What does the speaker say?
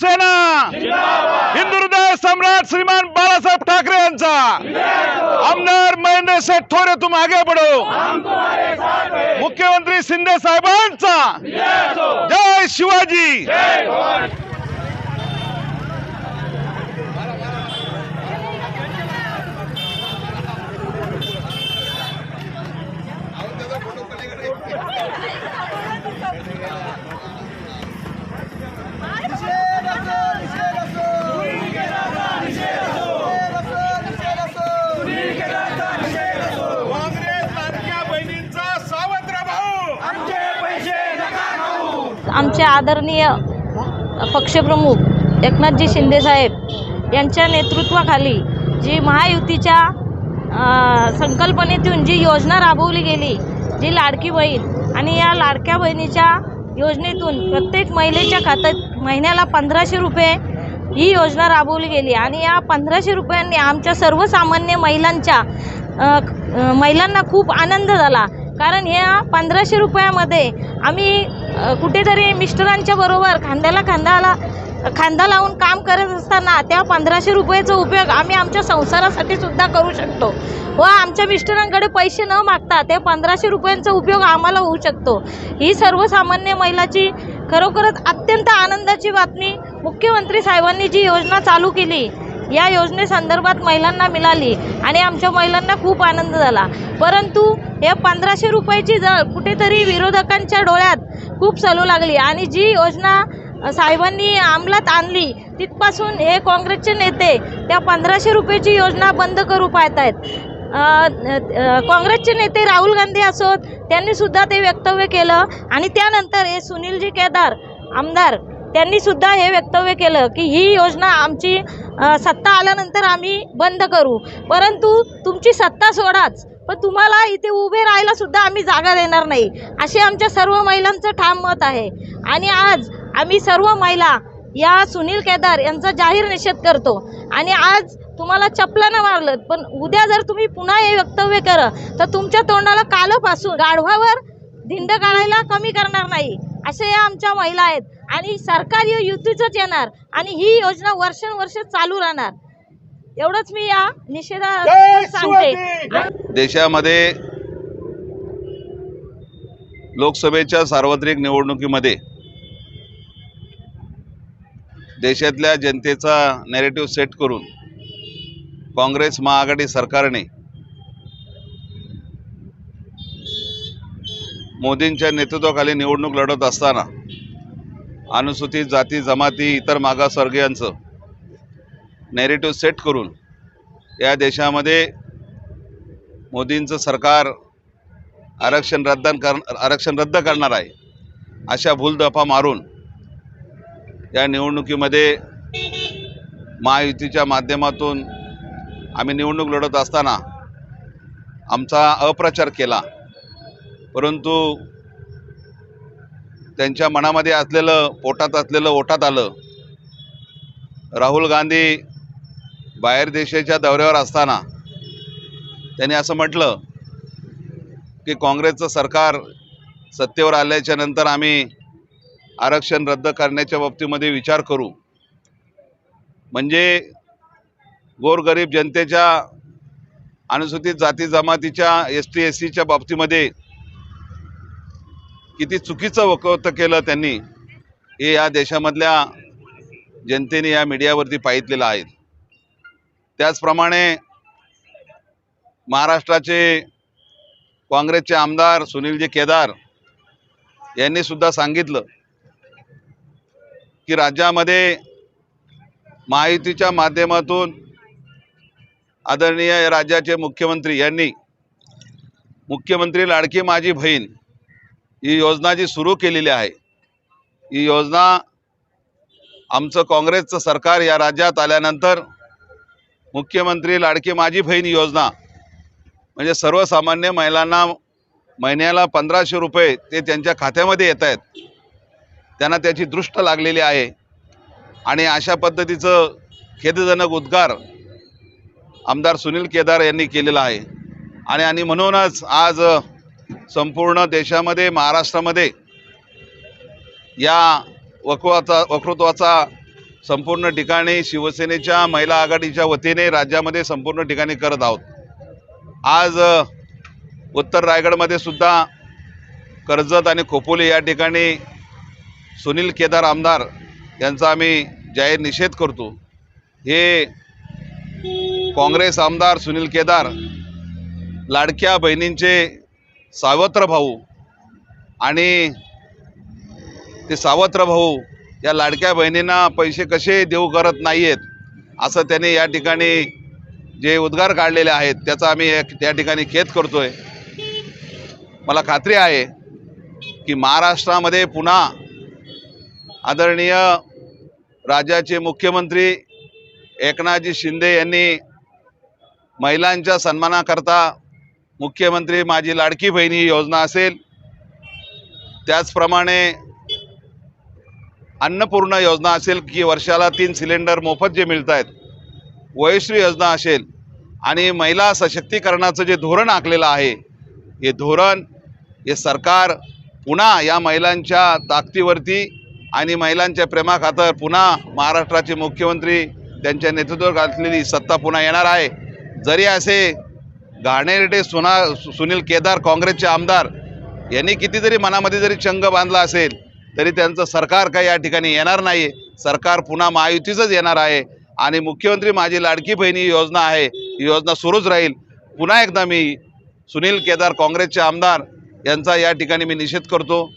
शिवसेना! हिंदू हृदय सम्राट श्रीमान बाळासाहेब ठाकरे यांचा! आमदार महेंद्र शेठ थोरे तुम आगे बढ़ो मुख्यमंत्री शिंदे साहेबांचा! जय शिवाजी काँग्रेस लाडक्या बहिणींचा सावत्र भाऊ आमचे आदरणीय पक्षप्रमुख एकनाथजी शिंदेसाहेब यांच्या नेतृत्वाखाली जी महायुतीच्या संकल्पनेतून जी योजना राबवली गेली जी लाडकी बहीण आणि या लाडक्या बहिणीच्या योजनेतून प्रत्येक महिलेच्या खात्यात महिन्याला पंधराशे रुपये ही योजना राबवली गेली आणि या पंधराशे रुपयांनी आमच्या सर्वसामान्य महिलांच्या महिलांना खूप आनंद झाला. कारण ह्या पंधराशे रुपयामध्ये आम्ही कुठेतरी मिस्टरांच्या बरोबर खांद्याला खांद्याला खांदा लावून काम करत असताना त्या पंधराशे रुपयाचा उपयोग आम्ही आमच्या संसारासाठी सुद्धा करू शकतो. व आमच्या मिस्टरांकडे पैसे न मागता त्या पंधराशे रुपयांचा उपयोग आम्हाला होऊ शकतो. ही सर्वसामान्य महिलाची खरोखरच अत्यंत आनंदाची बातमी मुख्यमंत्री साहेबांनी जी योजना चालू केली या योजनेसंदर्भात महिलांना मिळाली आणि आमच्या महिलांना खूप आनंद झाला. परंतु या पंधराशे रुपयाची जळ कुठेतरी विरोधकांच्या डोळ्यात खूप चालू लागली. आणि जी योजना साहेबांनी अंमलात आणली तिथपासून हे काँग्रेसचे नेते त्या पंधराशे रुपयाची योजना बंद करू पाहत आहेत काँग्रेसचे नेते राहुल गांधी असोत त्यांनी सुद्धा ते वक्तव्य केलं. आणि त्यानंतर हे सुनीलजी केदार आमदार त्यांनी सुद्धा हे वक्तव्य केलं की ही योजना आमची सत्ता आल्यानंतर आम्ही बंद करू. परंतु तुमची सत्ता सोडाच. पण तुम्हाला इथे उभे राहायला सुद्धा आम्ही जागा देणार नाही. असे आमच्या सर्व महिलांचं ठाम मत आहे. आणि आज आम्ही सर्व महिला या सुनील केदार यांचा जाहीर निषेध करतो. आणि आज तुम्हाला चपलानं मारलं पण उद्या जर तुम्ही पुन्हा हे वक्तव्य करा तर तुमच्या तोंडाला कालपासून गाढवावर धिंड काढायला कमी करणार नाही. असे या आमच्या महिला आहेत. आणि सरकार हे युतीचंच येणार आणि ही योजना वर्षानुवर्ष चालू राहणार. एवढंच मी या निषेधा सांगते. देशामध्ये लोकसभेच्या सार्वत्रिक निवडणुकीमध्ये देशातल्या जनतेचा नॅरेटिव्ह सेट करून काँग्रेस महाआघाडी सरकारने मोदींच्या नेतृत्वाखाली निवडणूक लढत असताना अनुसूचित जाती जमाती इतर मागासवर्गीयांचं नॅरेटिव्ह सेट करून या देशामध्ये मोदींचं सरकार आरक्षण रद्द कर आरक्षण रद्द करणार आहे अशा भूलदफा मारून या निवडणुकीमध्ये महायुतीच्या माध्यमातून आम्ही निवडणूक लढत असताना आमचा अप्रचार केला परंतु त्यांच्या मनामध्ये असलेलं पोटात असलेलं ओठात आलं. राहुल गांधी बाहेर देशाच्या दौऱ्यावर असताना त्यांनी असं म्हटलं की काँग्रेसचं सरकार सत्तेवर आल्याच्यानंतर आम्ही आरक्षण रद्द करण्याच्या बाबतीमध्ये विचार करू. म्हणजे गोरगरीब जनतेच्या अनुसूचित जाती जमातीच्या एस टी एस सीच्या बाबतीमध्ये किती चुकीचं वक्तव्य केलं त्यांनी हे या देशामधल्या जनतेने या मीडियावरती पाहितलेलं आहे. त्याचप्रमाणे महाराष्ट्राचे काँग्रेसचे आमदार सुनीलजी केदार यांनी सुद्धा सांगितलं की राज्यामध्ये महायुतीच्या माध्यमातून आदरणीय राज्याचे मुख्यमंत्री यांनी मुख्यमंत्री लाडकी माझी बहीण ही योजना जी सुरू केलेली आहे ही योजना आमचं काँग्रेसचं सरकार या राज्यात आल्यानंतर मुख्यमंत्री लाडकी माझी बहीण योजना म्हणजे सर्वसामान्य महिलांना महिन्याला पंधराशे रुपये ते त्यांच्या खात्यामध्ये येत आहेत. त्यांना त्याची दृष्ट लागलेली आहे. आणि अशा पद्धतीचं खेदजनक उद्गार आमदार सुनील केदार यांनी केलेला आहे. आणि आणि म्हणूनच आज संपूर्ण देशामध्ये महाराष्ट्रामध्ये या वक्वाचा वक्तृत्वाचा संपूर्ण ठिकाणी शिवसेनेच्या महिला आघाडीच्या वतीने राज्यामध्ये संपूर्ण ठिकाणी करत आहोत. आज उत्तर रायगडमध्ये सुद्धा कर्जत आणि खोपोली या ठिकाणी सुनील केदार आमदार यांचा आम्ही जाहीर निषेध करतो. हे काँग्रेस आमदार सुनील केदार लाडक्या बहिणींचे सावत्र भाऊ आणि ते सावत्र भाऊ या लाडक्या बहिणींना पैसे कसे देऊ करत नाही आहेत असं त्याने या ठिकाणी जे उद्गार काढलेले आहेत त्याचा आम्ही एक त्या ठिकाणी खेद करतोय. मला खात्री आहे की महाराष्ट्रामध्ये पुन्हा आदरणीय राज्याचे मुख्यमंत्री एकनाथजी शिंदे यांनी महिलांच्या सन्मानाकरता मुख्यमंत्री माझी लाडकी बहिणी ही योजना असेल त्याचप्रमाणे अन्नपूर्ण योजना असेल की वर्षाला तीन सिलेंडर मोफत जे मिळत आहेत वयश्री योजना असेल आणि महिला सशक्तीकरणाचं जे धोरण आखलेलं आहे हे धोरण हे सरकार पुन्हा या महिलांच्या ताकदीवरती आणि महिलांच्या प्रेमाखातर पुन्हा महाराष्ट्राचे मुख्यमंत्री त्यांच्या नेतृत्वात घातलेली सत्ता पुन्हा येणार आहे. जरी असे घाणेरडे सुना सु- सुनील केदार काँग्रेसचे आमदार यांनी किती जरी मनामध्ये जरी चंग बांधला असेल तरी त्यांचं सरकार काही या ठिकाणी येणार नाही सरकार पुन्हा महायुतीचंच येणार आहे. आणि मुख्यमंत्री माझी लाडकी बहिणी ही योजना आहे ही योजना सुरूच राहील. पुन्हा एकदा मी सुनील केदार काँग्रेसचे आमदार यांचा या ठिकाणी मी निषेध करतो.